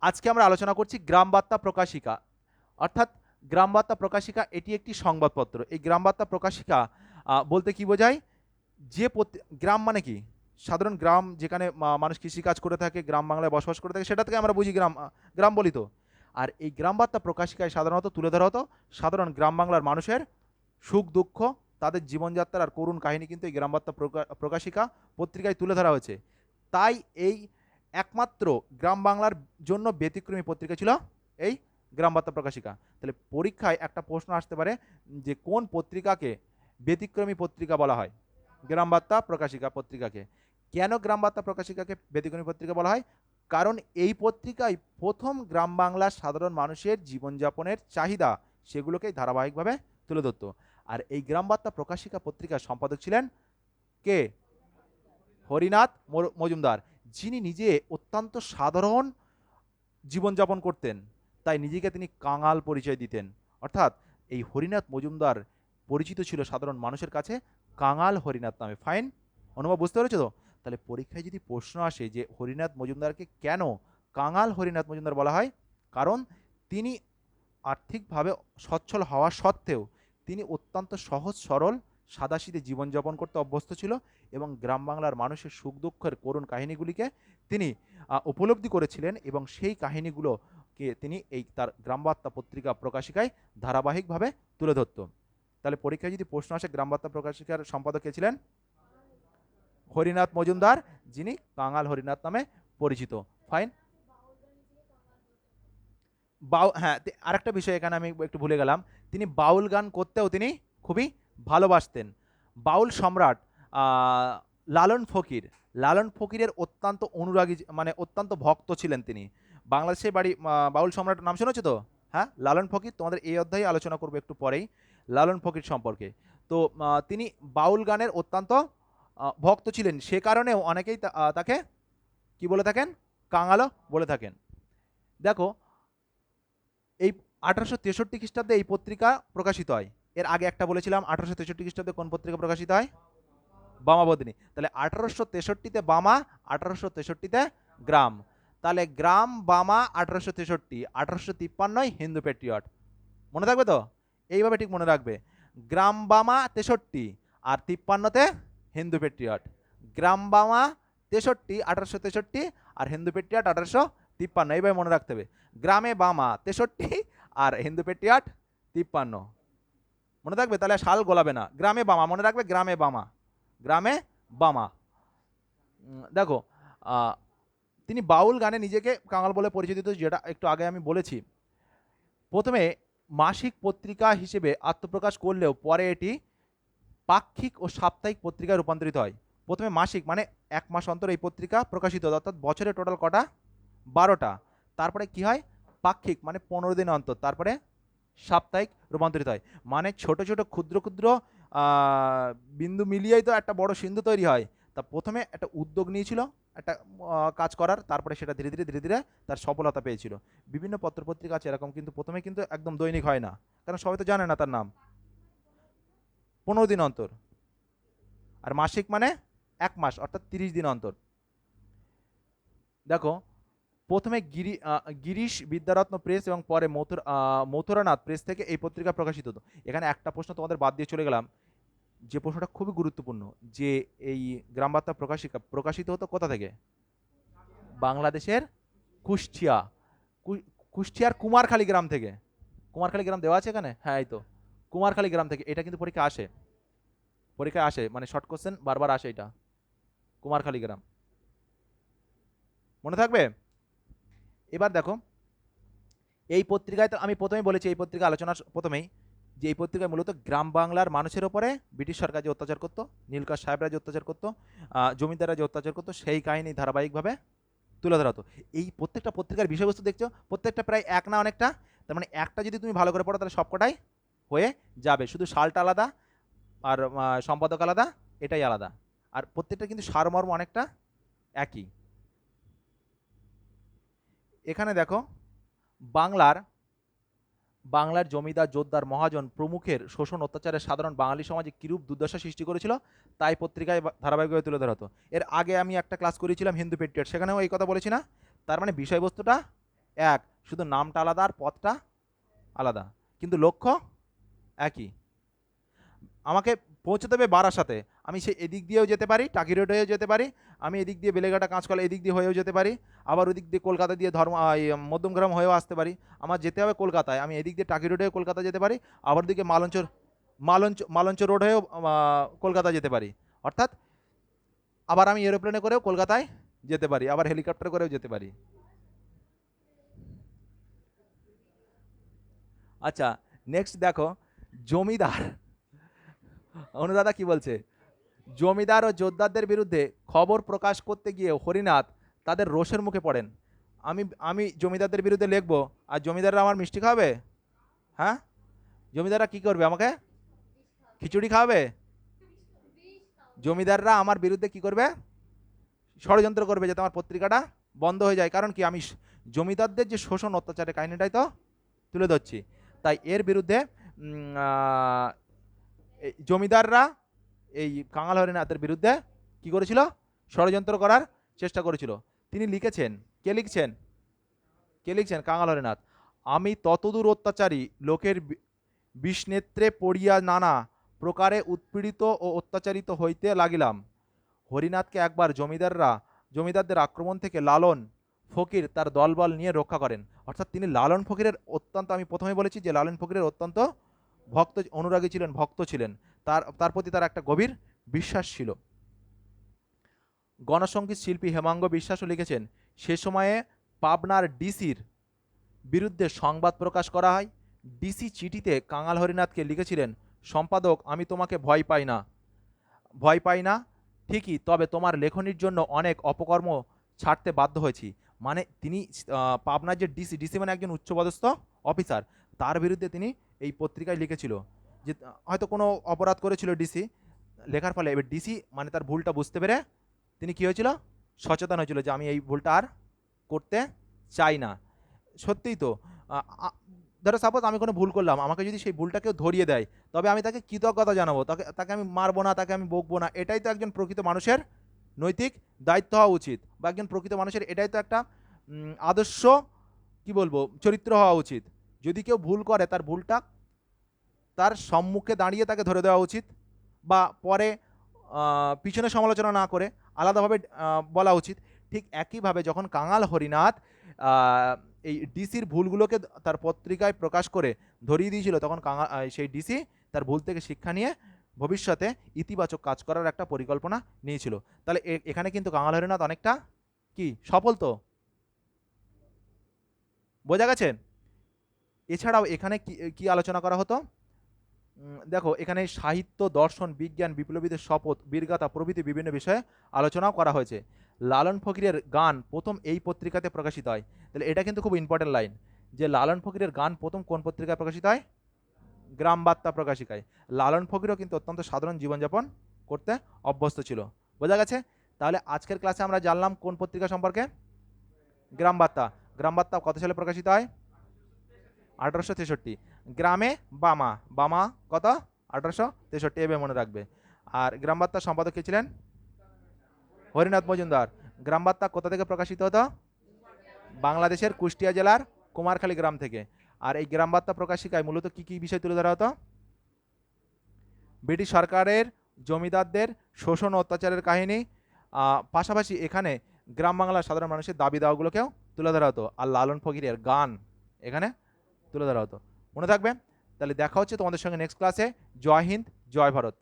আজকে আমরা আলোচনা করছি গ্রাম বার্তা প্রকাশিকা। অর্থাৎ গ্রাম বার্তা প্রকাশিকা এটি একটি সংবাদপত্র। এই গ্রাম বার্তা প্রকাশিকা বলতে কি বোঝায়? যে গ্রাম মানে কি? সাধারণ গ্রাম যেখানে মানুষ কৃষিকাজ করে থাকে, গ্রাম বাংলায় বসবাস করে থাকে, সেটা থেকে আমরা বুঝি গ্রাম গ্রাম বলি তো। আর এই গ্রাম বার্তা প্রকাশিকায় সাধারণত তুলে ধরা হতো সাধারণ গ্রাম বাংলার মানুষের সুখ, দুঃখ, তাদের জীবনযাত্রার করুণ কাহিনী কিন্তু এই গ্রাম বার্তা প্রকা- প্রকাশিকা পত্রিকায় তুলে ধরা হয়েছে। তাই এই একমাত্র গ্রাম বাংলার জন্য ব্যতিক্রমী পত্রিকা ছিল এই গ্রাম বার্তা প্রকাশিকা। তাহলে পরীক্ষায় একটা প্রশ্ন আসতে পারে যে কোন পত্রিকাকে ব্যতিক্রমী পত্রিকা বলা হয়? গ্রাম বার্তা প্রকাশিকা পত্রিকাকে। কেন গ্রাম বার্তা প্রকাশিকাকে ব্যতিক্রমী পত্রিকা বলা হয়? কারণ এই পত্রিকায় প্রথম গ্রাম বাংলার সাধারণ মানুষের জীবনযাপনের চাহিদা সেগুলোকেই ধারাবাহিকভাবে তুলে ধরত। আর এই গ্রাম বার্তা প্রকাশিকা পত্রিকার সম্পাদক ছিলেন কে? হরিনাথ মজুমদার। যিনি নিজে অত্যন্ত সাধারণ জীবনযাপন করতেন, তাই নিজেকে তিনি কাঙাল পরিচয় দিতেন। অর্থাৎ এই হরিনাথ মজুমদার পরিচিত ছিল সাধারণ মানুষের কাছে, কাঙাল হরিনাথ নামে। ফাইন অনুভব বুঝতে পেরেছ তো? তাহলে পরীক্ষায় যদি প্রশ্ন আসে যে হরিনাথ মজুমদারকে কেন কাঙাল হরিনাথ মজুমদার বলা হয়? কারণ তিনি আর্থিকভাবে সচ্ছল হওয়া সত্ত্বেও তিনি অত্যন্ত সহজ সরল, সাদাসিধে জীবনযাপন করতে অভ্যস্ত ছিল। এবং গ্রাম বাংলার মানুষের সুখ দুঃখের করুণ কাহিনীগুলিকে তিনি উপলব্ধি করেছিলেন এবং সেই কাহিনীগুলোকে তিনি এই তার গ্রামবার্তা পত্রিকা প্রকাশিকায় ধারাবাহিকভাবে তুলে ধরত। তাহলে পরীক্ষায় যদি প্রশ্ন আসে গ্রামবার্তা প্রকাশিকার সম্পাদক কে ছিলেন? হরিনাথ মজুমদার, যিনি কাঙাল হরিনাথ নামে পরিচিত। ফাইন। বাউ হ্যাঁ আরেকটা বিষয় এখানে আমি একটু ভুলে গেলাম। তিনি বাউল গান করতেও তিনি খুবই ভালোবাসতেন। বাউল সম্রাট লালন ফকির। লালন ফকিরের অত্যন্ত অনুরাগী মানে অত্যন্ত ভক্ত ছিলেন তিনি। বাংলাদেশের বাড়ি বাউল সম্রাট নাম শুনেছো তো? হ্যাঁ? লালন ফকির, তোমাদের এই অধ্যায়ে আলোচনা করব একটু পরেই, লালন ফকির সম্পর্কে। তো তিনি বাউল গানের অত্যন্ত ভক্ত ছিলেন। সে কারণেও অনেকেই তাকে কি বলে থাকেন? কাঙালো বলে থাকেন। দেখো, এই আঠারোশো তেষট্টি খ্রিস্টাব্দে এই পত্রিকা প্রকাশিত হয়। এর আগে একটা বলেছিলাম, আঠারোশো তেষট্টি খ্রিস্টাব্দে কোন পত্রিকা প্রকাশিত হয়? বামাবদিনী তাহলে আঠারোশো তেষট্টিতে বামা, আঠারোশো তেষট্টিতে গ্রাম। তাহলে গ্রাম, বামা, আঠারোশো তেষট্টি, আঠারোশো তিপ্পান্নই হিন্দু পেট্রিয়ট মনে থাকবে তো? এইভাবে ঠিক মনে রাখবে। গ্রাম, বামা, তেষট্টি, আর তিপ্পান্নতে হিন্দু পেট্রিয়ট গ্রাম, বামা, তেষট্টি, আঠারোশো তেষট্টি, আর হিন্দু পেট্রিয়ট আঠারোশো তিপ্পান্ন। এইভাবে মনে রাখতে হবে। গ্রামে বামা, তেষট্টি, আর হিন্দু পেট্রিয়ট তিপ্পান্ন। মনে থাকবে? তাহলে শাল গোলাবে না। গ্রামে বামা। মনে রাখবে? গ্রামে বামা। গ্রামে বামা। দেখো তিনি বাউল গানে নিজেকে কাঙাল বলে পরিচিত, যেটা একটু আগে আমি বলেছি। প্রথমে মাসিক পত্রিকা হিসেবে আত্মপ্রকাশ করলেও পরে এটি পাক্ষিক ও সাপ্তাহিক পত্রিকায় রূপান্তরিত হয়। প্রথমে মাসিক মানে এক মাস অন্তর এই পত্রিকা প্রকাশিত অর্থাৎ বছরে টোটাল কটা? বারোটা। তারপরে কি হয়? পাক্ষিক মানে পনেরো দিন অন্তর। তারপরে সাপ্তাহিক রূপান্তরিত হয়। মানে ছোট ছোট, ক্ষুদ্র ক্ষুদ্র বিন্দু মিলিয়েই তো একটা বড় সিন্ধু তৈরি হয়। তা প্রথমে একটা উদ্যোগ নিয়েছিল, একটা কাজ করার, তারপরে সেটা ধীরে ধীরে ধীরে ধীরে তার সফলতা পেয়েছিল। বিভিন্ন পত্রপত্রিকা আছে এরকম কিন্তু প্রথমে কিন্তু একদম দৈনিক হয় না, কারণ সবাই তো জানে না তার নাম। পনেরো দিন অন্তর। আর মাসিক মানে এক মাস, অর্থাৎ তিরিশ দিন অন্তর। দেখো প্রথমে গিরি গিরিশ বিদ্যারত্ন প্রেস এবং পরে মথুর মথুরানাথ প্রেস থেকে এই পত্রিকা প্রকাশিত হতো। এখানে একটা প্রশ্ন তোমাদের বাদ দিয়ে চলে গেলাম। যে প্রশ্নটা খুবই গুরুত্বপূর্ণ, যে এই গ্রামবার্তা প্রকাশিকা, প্রকাশিত হতো কোথা থেকে? বাংলাদেশের কুষ্টিয়া। কুষ্টিয়ার কুমারখালী গ্রাম থেকে। কুমারখালী গ্রাম দেওয়া আছে এখানে? হ্যাঁ এই তো। কুমারখালী গ্রাম থেকে। এটা কিন্তু পরীক্ষা আসে। পরীক্ষায় আসে মানে শর্ট কোশ্চেন বারবার আসে এটা। কুমারখালী গ্রাম। মনে থাকবে? এবার দেখো, এই পত্রিকায় তো আমি প্রথমেই বলেছি, এই পত্রিকা আলোচনা প্রথমেই যে এই পত্রিকায় মূলত গ্রাম বাংলার মানুষের ওপরে ব্রিটিশ সরকার যে অত্যাচার করতো, নীলকাশ সাহেবরা যে অত্যাচার করতো জমিদাররা যে অত্যাচার করতো, সেই কাহিনী ধারাবাহিকভাবে তুলে ধরা হতো। এই প্রত্যেকটা পত্রিকার বিষয়বস্তু দেখছ, প্রত্যেকটা প্রায় এক না অনেকটা, তার মানে একটা যদি তুমি ভালো করে পড়ো, তাহলে সবকটাই হয়ে যাবে। শুধু সালটা আলাদা আর সম্পাদক আলাদা, এটাই আলাদা। আর প্রত্যেকটা কিন্তু সারমর্ম অনেকটা একই। এখানে দেখো, বাংলার বাংলার জমিদার জোরদার মহাজন প্রমুখের শোষণ অত্যাচারে সাধারণ বাঙালি সমাজে কিরূপ দুর্দশা সৃষ্টি করেছিল, তাই পত্রিকায় ধারাবাহিকভাবে তুলে ধরা হতো। এর আগে আমি একটা ক্লাস করেছিলাম হিন্দু পেট্রিয়ট, সেখানেও এই কথা বলেছি না। তার মানে বিষয়বস্তুটা এক, শুধু নামটা আলাদা আর পথটা আলাদা। কিন্তু লক্ষ্য একই। আমাকে পৌঁছতে হবে বারাসাতে আমি সে এদিক দিয়েও যেতে পারি, টাকি রোড হয়েও যেতে পারি, আমি এদিক দিয়ে বেলেঘাটা, কাঁচকলা এদিক দিয়ে হয়েও যেতে পারি, আবার ওদিক দিয়ে কলকাতা দিয়ে ধর্ম মধ্যমগ্রাম হয়েও আসতে পারি। আমার যেতে হবে কলকাতায়, আমি এদিক দিয়ে টাকি রোড হয়ে কলকাতা যেতে পারি, আবার দিকে মালঞ্চ মালঞ্চ মালঞ্চ রোড হয়েও কলকাতা যেতে পারি। অর্থাৎ আবার আমি এরোপ্লেনে করেও কলকাতায় যেতে পারি, আবার হেলিকপ্টার করেও যেতে পারি। আচ্ছা নেক্সট দেখো, জমিদার। অনুদাদা কি বলছে? জমিদার ও যোদ্ধারদের বিরুদ্ধে খবর প্রকাশ করতে গিয়ে হরিনাথ তাদের রোষের মুখে পড়েন। আমি আমি জমিদারদের বিরুদ্ধে লিখব, আর জমিদাররা আমার মিষ্টি খাবে? হ্যাঁ? জমিদাররা কি করবে আমাকে? খিচুড়ি খাওয়াবে জমিদাররা আমার বিরুদ্ধে কি করবে? ষড়যন্ত্র করবে যাতে আমার পত্রিকাটা বন্ধ হয়ে যায়। কারণ কি, আমি জমিদারদের যে শোষণ অত্যাচারের কাহিনীটাই তো তুলে ধরছি। তাই এর বিরুদ্ধে জমিদাররা এই কাঙাল হরিনাথের বিরুদ্ধে কি করেছিল? ষড়যন্ত্র করার চেষ্টা করেছিল। তিনি লিখেছেন, কে লিখছেন? কে লিখছেন? কাঙাল হরিনাথ। আমি ততদূর অত্যাচারী, লোকের বিষনেত্রে পড়িয়া নানা প্রকারে উৎপীড়িত ও অত্যাচারিত হইতে লাগিলাম। হরিনাথকে একবার জমিদাররা, জমিদারদের আক্রমণ থেকে লালন ফকির তার দলবল নিয়ে রক্ষা করেন। অর্থাৎ তিনি লালন ফকিরের অত্যন্ত, আমি প্রথমে বলেছি যে লালন ফকিরের অত্যন্ত ভক্ত অনুরাগী ছিলেন, ভক্ত ছিলেন। তার তার প্রতি তার একটা গভীর বিশ্বাস ছিল। গণসঙ্গীত শিল্পী হেমাঙ্গ বিশ্বাসও লিখেছেন, সে সময়ে পাবনার ডিসির বিরুদ্ধে সংবাদ প্রকাশ করা হয়। ডিসি চিঠিতে কাঙাল হরিনাথকে লিখেছিলেন, সম্পাদক, আমি তোমাকে ভয় পাই না। ভয় পাই না? ঠিকই, তবে তোমার লেখনির জন্য অনেক অপকর্ম ছাড়তে বাধ্য হয়েছি। মানে তিনি পাবনার যে ডিসি ডিসি মানে একজন উচ্চপদস্থ অফিসার। তার বিরুদ্ধে তিনি এই পত্রিকায় লিখেছিল যে, হয়তো কোনো অপরাধ করেছিল ডিসি লেখার ফলে এবার ডিসি মানে তার ভুলটা বুঝতে পেরে তিনি কি হয়েছিল? সচেতন হয়েছিল যে আমি এই ভুলটা আর করতে চাই না। সত্যিই তো ধরো সাপোজ আমি কোনো ভুল করলাম, আমাকে যদি সেই ভুলটা কেউ ধরিয়ে দেয়, তবে আমি তাকে কৃতজ্ঞতা জানাব, তাকে তাকে আমি মারবো না, তাকে আমি বকবো না, এটাই তো একজন প্রকৃত মানুষের নৈতিক দায়িত্ব হওয়া উচিত বা একজন প্রকৃত মানুষের এটাই তো একটা আদর্শ, কি বলব, চরিত্র হওয়া উচিত। যদি কেউ ভুল করে, তার ভুলটা তার সম্মুখে দাঁড়িয়ে তাকে ধরে দেওয়া উচিত বা পরে পিছনে সমালোচনা না করে আলাদাভাবে বলা উচিত। ঠিক একইভাবে যখন কাঙাল হরিনাথ এই ডিসির ভুলগুলোকে তার পত্রিকায় প্রকাশ করে ধরিয়ে দিয়েছিল, তখন কাঙা সেই ডিসি তার ভুল থেকে শিক্ষা নিয়ে ভবিষ্যতে ইতিবাচক কাজ করার একটা পরিকল্পনা নিয়েছিল। তাহলে এখানে কিন্তু কাঙাল হরিনাথ অনেকটা কি, সফল তো? বোঝা গেছে? এছাড়াও এখানে কি আলোচনা করা হতো? দেখো, এখানে সাহিত্য, দর্শন, বিজ্ঞান, বিপ্লবীদের শপথ, বীরগাথা, প্রভৃতি বিভিন্ন বিষয়ে আলোচনাও করা হয়েছে। লালন ফকিরের গান প্রথম এই পত্রিকাতে প্রকাশিত হয়। তাহলে এটা কিন্তু খুব ইম্পর্টেন্ট লাইন যে লালন ফকিরের গান প্রথম কোন পত্রিকায় প্রকাশিত হয়? গ্রাম বার্তা প্রকাশিকায়। লালন ফকিরও কিন্তু অত্যন্ত সাধারণ জীবনযাপন করতে অভ্যস্ত ছিল। বোঝা গেছে? তাহলে আজকের ক্লাসে আমরা জানলাম কোন পত্রিকা সম্পর্কে? গ্রাম বার্তা। গ্রাম বার্তা কত সালে প্রকাশিত হয়? আঠারোশো তেষট্টি। গ্রামে বামা। বামা কত? আঠারোশো তেষট্টি এবে মনে রাখবে। আর গ্রাম বার্তার সম্পাদক কে ছিলেন? হরিনাথ মজুমদার। গ্রাম বার্তা কোথা থেকে প্রকাশিত হতো? বাংলাদেশের কুষ্টিয়া জেলার কুমারখালী গ্রাম থেকে। আর এই গ্রাম বার্তা প্রকাশিকায় মূলত কী কী বিষয় তুলে ধরা হতো? ব্রিটিশ সরকারের জমিদারদের শোষণ অত্যাচারের কাহিনী। পাশাপাশি এখানে গ্রাম বাংলার সাধারণ মানুষের দাবি দাওয়াগুলোকেও তুলে ধরা হতো। আর লালন ফকিরের গান এখানে তুলে ধরা হতো। মনে থাকবে তাহলে দেখা হচ্ছে তোমাদের সঙ্গে নেক্সট ক্লাসে জয় হিন্দ, জয় ভারত।